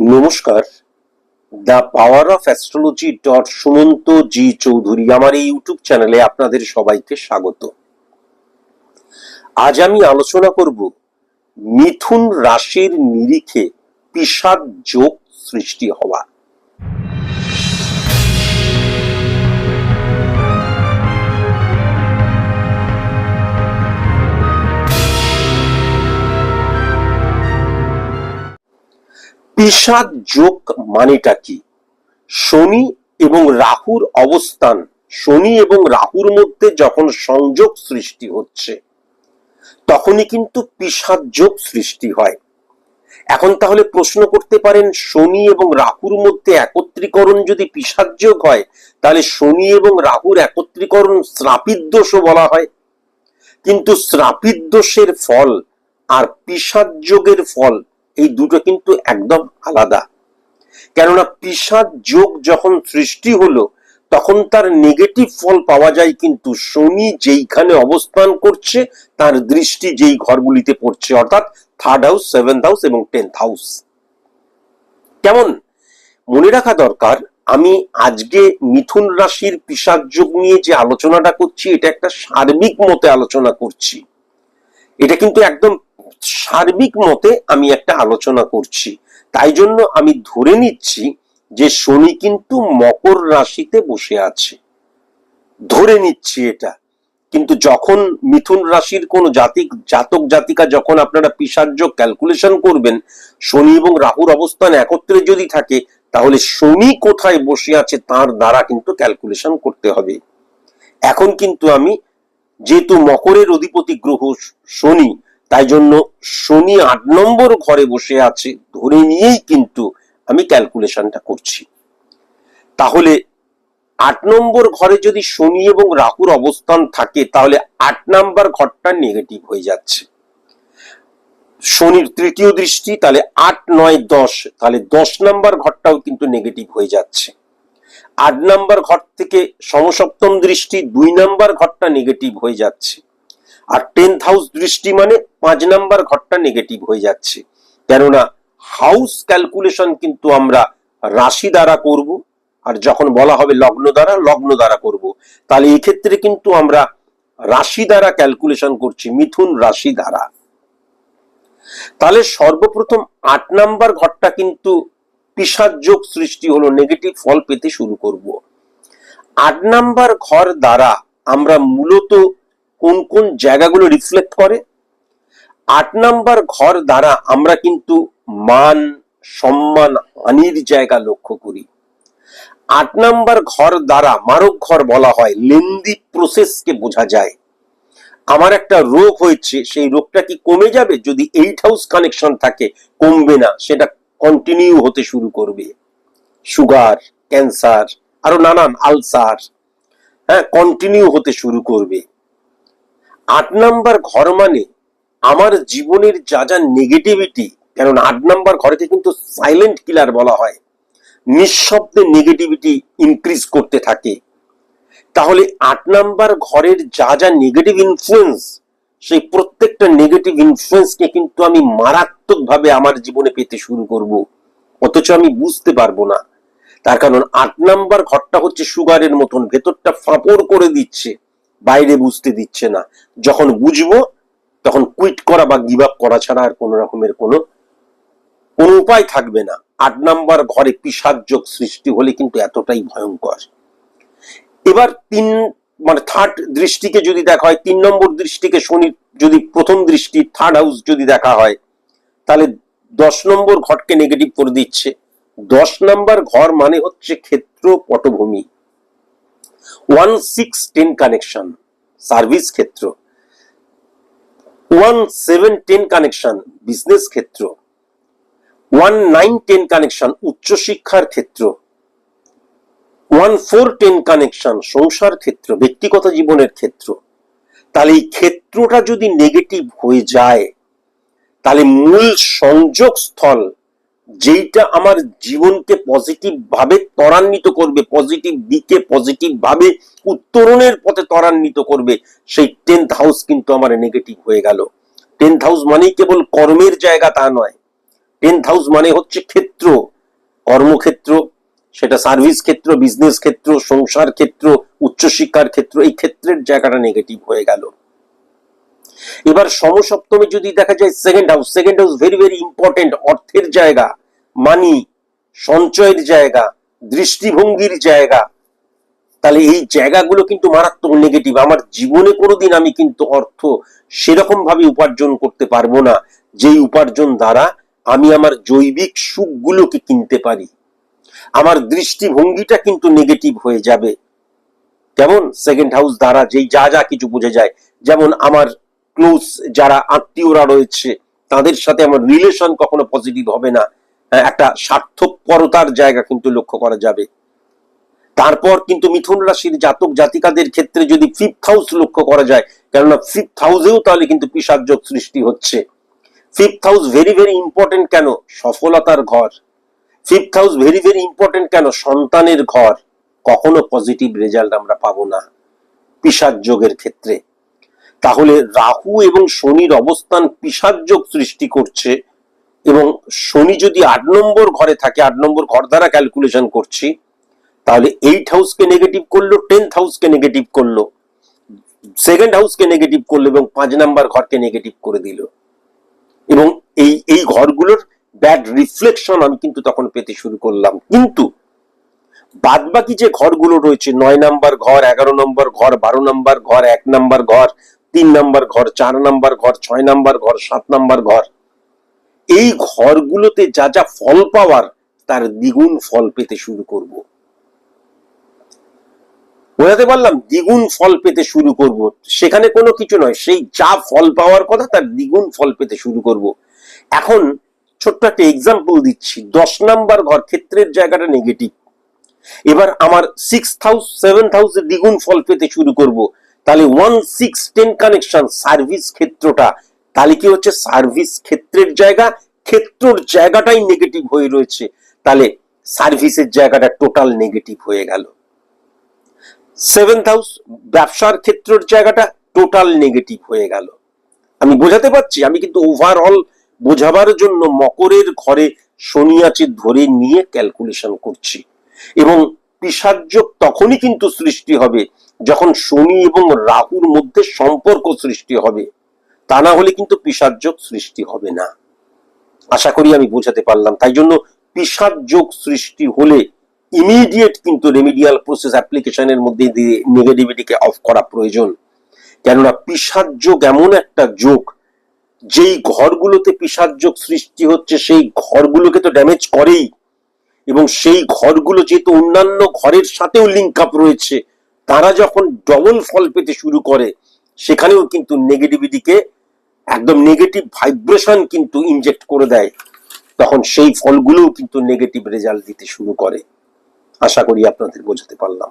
নমস্কার। The power of astrology dot Sumanta ji Chowdhury আমার এই ইউটিউব চ্যানেলে আপনাদের সবাইকে স্বাগত। আজ আমি আলোচনা করব মিথুন রাশির নিরিখে পিসাদ যোগ সৃষ্টি হওয়া পিসাদ যোগ মানেটা কি? শনি এবং রাহুর অবস্থান। শনি এবং রাহুর মধ্যে যখন সংযোগ সৃষ্টি হচ্ছে, তখনই কিন্তু পিসাদ যোগ সৃষ্টি হয়। এখন তাহলে প্রশ্ন করতে পারেন, শনি এবং রাহুর মধ্যে একত্রীকরণ যদি পিসাদ যোগ হয়, তাহলে শনি এবং রাহুর একত্রীকরণ শ্রাপিত দোষও বলা হয়। কিন্তু শ্রাপিত দোষের ফল আর পিসাদ যোগের ফল এই দুটো কিন্তু একদম আলাদা। কেননা পিসাদ যোগ যখন সৃষ্টি হলো, তখন তার নেগেটিভ ফল পাওয়া যায় কিন্তু শনি যেইখানে অবস্থান করছে, তার দৃষ্টি যেই ঘরগুলিতে পড়ছে, অর্থাৎ থার্ড হাউস সেভেন্থ হাউস এবং টেন্থ হাউস কেমন? মনে রাখা দরকার, আমি আজকে মিথুন রাশির পিসাদ যোগ নিয়ে যে আলোচনাটা করছি, এটা একটা সার্বিক মতে আলোচনা করছি। এটা কিন্তু একদম সার্বিক মতে আমি একটা আলোচনা করছি। তাই জন্য আমি ধরে নিচ্ছি যে শনি কিন্তু মকর রাশিতে বসে আছে। ধরে নিচ্ছি এটা। কিন্তু যখন মিথুন রাশির কোন জাতিক, জাতক, জাতিকা যখন আপনারা পিসার্য ক্যালকুলেশন করবেন, শনি এবং রাহুর অবস্থান একত্রে যদি থাকে, তাহলে শনি কোথায় বসে আছে তার দ্বারা কিন্তু ক্যালকুলেশন করতে হবে। এখন কিন্তু আমি, যেহেতু মকরের অধিপতি গ্রহ শনি তাই জন্য শনি আট নম্বর ঘরে বসে আছে, ধরে নিয়েই কিন্তু আমি ক্যালকুলেশনটা করছি। তাহলে আট নম্বর ঘরে যদি শনি এবং রাহুর অবস্থান থাকে, তাহলে আট নাম্বার ঘরটা নেগেটিভ হয়ে যাচ্ছে। শনির তৃতীয় দৃষ্টি, তাহলে আট, নয়, দশ, তাহলে দশ নাম্বার ঘরটাও কিন্তু নেগেটিভ হয়ে যাচ্ছে। আট নাম্বার ঘর থেকে সমসপ্তম দৃষ্টি, দুই নাম্বার ঘরটা নেগেটিভ হয়ে যাচ্ছে। আর টেন্থ হাউস দৃষ্টি মানে পাঁচ নাম্বার ঘরটা নেগেটিভ হয়ে যাচ্ছে। কেননা হাউস ক্যালকুলেশন কিন্তু আমরা রাশি দ্বারা করব, আর যখন বলা হবে লগ্ন দ্বারা লগ্ন দ্বারা করব। তাহলে এই ক্ষেত্রে কিন্তু আমরা রাশি দ্বারা ক্যালকুলেশন করছি, মিথুন রাশি দ্বারা। তাহলে সর্বপ্রথম আট নাম্বার ঘরটা কিন্তু পিসাদ যোগ সৃষ্টি হলো নেগেটিভ ফল পেতে শুরু করব। আট নাম্বার ঘর দ্বারা আমরা মূলত কোন কোন জায়গাগুলো রিফ্লেক্ট করে? আট নাম্বার ঘর দ্বারা আমরা কিন্তু মান, সম্মান হানির জায়গা লক্ষ্য করি। আট নাম্বার ঘর দ্বারা মারক ঘর বলা হয় লেন্দি প্রসেসকে বোঝা যায়। আমার একটা রোগ হয়েছে, সেই রোগটা কি কমে যাবে? যদি এইট হাউস কানেকশন থাকে, কমবে না, সেটা কন্টিনিউ হতে শুরু করবে। সুগার ক্যান্সার আরও নানান আলসার হ্যাঁ কন্টিনিউ হতে শুরু করবে। আট নাম্বার ঘর মানে আমার জীবনের যা যা নেগেটিভিটি কারণ আট নাম্বার ঘরকে কিন্তু সাইলেন্ট কিলার বলা হয়। নিঃশব্দে নেগেটিভিটি ইনক্রিজ করতে থাকে। তাহলে আট নাম্বার ঘরের যা যা নেগেটিভ ইনফ্লুয়েন্স সেই প্রত্যেকটা নেগেটিভ ইনফ্লুয়েন্সকে কিন্তু আমি মারাত্মকভাবে আমার জীবনে পেতে শুরু করব। অথচ আমি বুঝতে পারব না। তার কারণ আট নাম্বার ঘরটা হচ্ছে সুগারের মতন, ভেতরটা ফাঁপড় করে দিচ্ছে। বাইরে বুঝতে দিচ্ছে না। যখন বুঝব, তখন কুইট করা বা গিভ আপ করা ছাড়া আর কোনো রকমের কোনো কোনো উপায় থাকবে না। আট নাম্বার ঘরে পিসাদ যোগ সৃষ্টি হলে কিন্তু এতটাই ভয়ঙ্কর। এবার তিন মানে থার্ড দৃষ্টিকে যদি দেখা হয়, তিন নম্বর দৃষ্টিকে শনি যদি প্রথম দৃষ্টি থার্ড হাউস যদি দেখা হয়, তাহলে দশ নম্বর ঘরকে নেগেটিভ করে দিচ্ছে। দশ নম্বর ঘর মানে হচ্ছে ক্ষেত্র পটভূমি। One six ten connection service ক্ষেত্র one seven ten connection business ক্ষেত্র ওয়ান নাইন টেন কানেকশন উচ্চশিক্ষার ক্ষেত্র ওয়ান ফোর টেন কানেকশন সংসার ক্ষেত্র, ব্যক্তিগত জীবনের ক্ষেত্র। তাহলে এই ক্ষেত্রটা যদি নেগেটিভ হয়ে যায়, তাহলে মূল সংযোগ স্থল যেইটা আমার জীবনকে পজিটিভ ভাবে ত্বরান্বিত করবে পজিটিভ দিকে পজিটিভ ভাবে উত্তরণের পথে ত্বরান্বিত করবে, সেই টেন্থ হাউস কিন্তু আমার নেগেটিভ হয়ে গেল। টেন্থ হাউস মানেই কেবল কর্মের জায়গা তা নয়। টেন্থ হাউস মানে হচ্ছে ক্ষেত্র, কর্মক্ষেত্র, সেটা সার্ভিস ক্ষেত্র বিজনেস ক্ষেত্র, সংসার ক্ষেত্র, উচ্চশিক্ষার ক্ষেত্র, এই ক্ষেত্রের জায়গাটা নেগেটিভ হয়ে গেল। এবার সমসপ্তমে যদি দেখা যায় second house second house very very important অর্থের জায়গা। মানি, সঞ্চয়ের জায়গা, দৃষ্টিভঙ্গির জায়গা। তাহলে এই জায়গাগুলো কিন্তু মারাত্মক নেগেটিভ আমার জীবনে কোনোদিন আমি কিন্তু অর্থ সেরকম ভাবে উপার্জন করতে পারব না, যেই উপার্জন দ্বারা আমি আমার জৈবিক সুখগুলোকে কিনতে পারি। আমার দৃষ্টিভঙ্গিটা কিন্তু নেগেটিভ হয়ে যাবে। কেমন? সেকেন্ড হাউস দ্বারা যেই যা যা কিছু বুঝে যায়। যেমন আমার ক্লোজ যারা আত্মীয়রা রয়েছে, তাদের সাথে আমার রিলেশন কখনো পজিটিভ হবে না। একটা স্বার্থপরতার জায়গা কিন্তু লক্ষ্য করা যাবে। তারপর কিন্তু মিথুন রাশির জাতক জাতিকাদের ক্ষেত্রে যদি ফিফথ হাউস লক্ষ্য করা যায়, কেননা ফিফথ হাউসেও তাহলে কিন্তু পিসার যোগ সৃষ্টি হচ্ছে। Fifth house very very important কেন? সফলতার ঘর। Fifth house very very important কেন? সন্তানের ঘর। কখনো পজিটিভ রেজাল্ট আমরা পাবো না পিসার যোগের ক্ষেত্রে। তাহলে রাহু এবং শনির অবস্থান পিসার যোগ সৃষ্টি করছে। এবং শনি যদি আট নম্বর ঘরে থাকে, আট নম্বর ঘর দ্বারা ক্যালকুলেশন করছি, তাহলে এইট হাউসকে নেগেটিভ করল টেন্থ হাউসকে নেগেটিভ করল সেকেন্ড হাউসকে নেগেটিভ করল এবং পাঁচ নাম্বার ঘরকে নেগেটিভ করে দিল। এবং এই এই ঘরগুলোর ব্যাড রিফ্লেকশন আমি কিন্তু তখন পেতে শুরু করলাম। কিন্তু বাদ বাকি যে ঘরগুলো রয়েছে, নয় নাম্বার ঘর, এগারো নম্বর ঘর, বারো নাম্বার ঘর, এক নাম্বার ঘর, তিন নাম্বার ঘর, চার নাম্বার ঘর, ছয় নাম্বার ঘর, সাত নাম্বার ঘর এই ঘরগুলোতে যা যা ফল পাওয়ার, তার দ্বিগুণ ফল পেতে শুরু করব। বোঝাতে পারলাম, দ্বিগুণ ফল পেতে শুরু করব। সেখানে কোনো কিছু নয়, সেই যা ফল পাওয়ার কথা, তার দ্বিগুণ ফল পেতে শুরু করব। এখন ছোট্ট একটা এক্সাম্পল দিচ্ছি, দশ নাম্বার ঘর, ক্ষেত্রের জায়গাটা নেগেটিভ এবার আমার সিক্স হাউস সেভেন হাউসে দ্বিগুণ ফল পেতে শুরু করব। তাহলে one six ten connection service ক্ষেত্রটা তাহলে কি হচ্ছে? সার্ভিস ক্ষেত্রের জায়গা, ক্ষেত্রর জায়গাটাই নেগেটিভ হয়ে রয়েছে। তাহলে সার্ভিসের জায়গাটা টোটাল নেগেটিভ হয়ে গেল। সেভেন্থ হাউস ব্যবসার ক্ষেত্রের জায়গাটা টোটাল নেগেটিভ হয়ে গেল। আমি বোঝাতে পারছি? আমি কিন্তু ওভারঅল বোঝাবার জন্য মকরের ঘরে শনি আছে ধরে নিয়ে ক্যালকুলেশন করছি। এবং পিসার্যোগ তখনই কিন্তু সৃষ্টি হবে যখন শনি এবং রাহুর মধ্যে সম্পর্ক সৃষ্টি হবে। তা না হলে কিন্তু পিসার্যোগ সৃষ্টি হবে না। আশা করি আমি বোঝাতে পারলাম। তাই জন্য পিসার যোগ সৃষ্টি হলে ইমিডিয়েট কিন্তু রেমিডিয়াল প্রসেস অ্যাপ্লিকেশনের মধ্যে দিয়ে নেগেটিভিটিকে অফ করা প্রয়োজন। কেননা পিসার যোগ এমন একটা যোগ, যেই ঘরগুলোতে পিসার যোগ সৃষ্টি হচ্ছে, সেই ঘরগুলোকে তো ড্যামেজ করেই। এবং সেই ঘরগুলো যেহেতু অন্যান্য ঘরের সাথেও লিঙ্ক আপ রয়েছে, তারা যখন ডবল ফল পেতে শুরু করে, সেখানেও কিন্তু নেগেটিভিটিকে একদম নেগেটিভ ভাইব্রেশন কিন্তু ইনজেক্ট করে দেয়। তখন সেই ফলগুলোও কিন্তু নেগেটিভ রেজাল্ট দিতে শুরু করে। আশা করি আপনাদের বোঝাতে পারলাম।